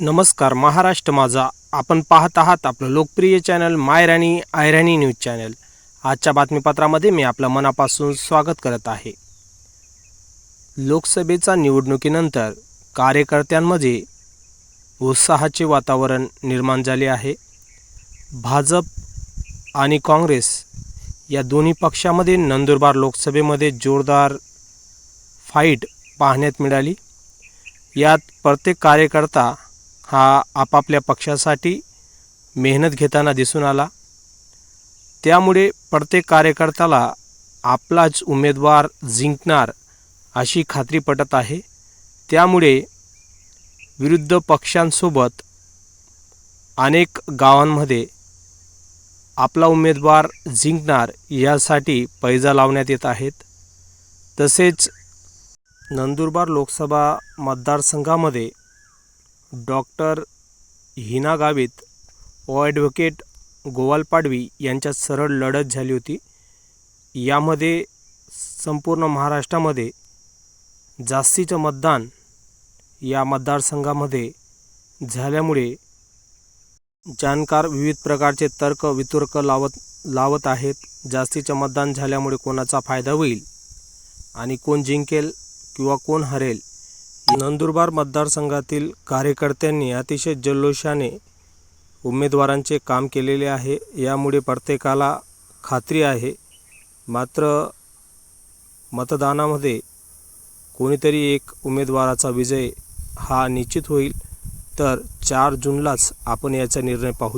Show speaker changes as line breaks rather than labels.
नमस्कार महाराष्ट्र माझा. आपण पाहत आहात आपलं लोकप्रिय चॅनल मायराणी आयराणी न्यूज चॅनल. आजच्या बातमीपत्रामध्ये मी आपलं मनापासून स्वागत करत आहे. लोकसभेच्या निवडणुकीनंतर कार्यकर्त्यांमध्ये उत्साहाचे वातावरण निर्माण झाले आहे. भाजप आणि काँग्रेस या दोन्ही पक्षामध्ये नंदुरबार लोकसभेमध्ये जोरदार फाईट पाहण्यात मिळाली. यात प्रत्येक कार्यकर्ता हा आपापल्या पक्षासाठी मेहनत घेताना दिसून आला. त्यामुळे प्रत्येक कार्यकर्त्याला आपलाच उमेदवार जिंकणार अशी खात्री पटत आहे. त्यामुळे विरुद्ध पक्षांसोबत अनेक गावांमध्ये आपला उमेदवार जिंकणार यासाठी पैजा लावण्यात येत आहेत. तसेच नंदुरबार लोकसभा मतदारसंघामध्ये डॉक्टर हिना गावित व ॲडव्होकेट गोवाल पाडवी यांच्यात सरळ लढत झाली होती. यामध्ये संपूर्ण महाराष्ट्रामध्ये जास्तीचं मतदान या मतदारसंघामध्ये झाल्यामुळे जाणकार विविध प्रकारचे तर्क वितर्क लावत लावत आहेत. जास्तीचं मतदान झाल्यामुळे कोणाचा फायदा होईल आणि कोण जिंकेल किंवा कोण हरेल नंदुरबार मतदारसंघातील कार्यकर्त्यांनी अतिशय जल्लोषाने उमेदवारांचे काम केलेले आहे. यामुळे प्रत्येकाला खात्री आहे. मात्र मतदानामध्ये कोणीतरी एक उमेदवाराचा विजय हा निश्चित होईल. तर चार जूनलाच आपण याचा निर्णय पाहू